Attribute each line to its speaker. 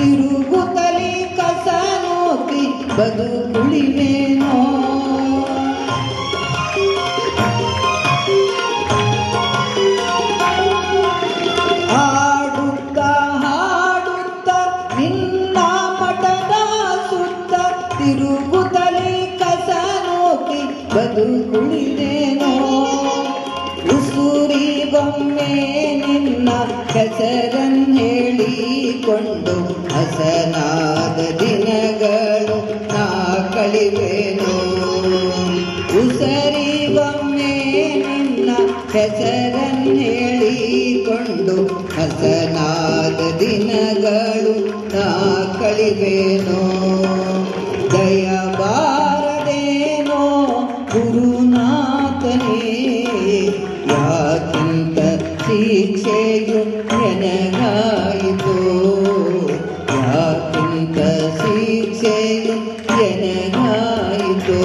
Speaker 1: ತಿರುಗುತ್ತಲೇ ಕಸ ನೋತಿ ಬದುಕುಳಿವೇನೋ ಹಾಡುತ್ತ ಹಾಡುತ್ತ ನಿನ್ನ ಸುತ್ತ ನಿನ್ನ ಹೆಸರನ್ನೇ ಹೆಸರನ್ನೇಳಿಕೊಂಡು ಹಸನಾದ ದಿನಗಳು ನಾ ಉಸರಿ ಉಸರಿಗೊಮ್ಮೆ ನಿನ್ನ ಹೆಸರನ್ನೇಳಿಕೊಂಡು ಹಸನಾದ ದಿನಗಳು ನಾ ಕಳಿವೆನು. ದಯಬಾರದೇನೋ ಗುರುನಾಥನೇ, ಯಾಕಿಂತ ಶಿಕ್ಷೆಯು ನನಗ യാത്ര ശിക്ഷയും ജനമായിത്തോ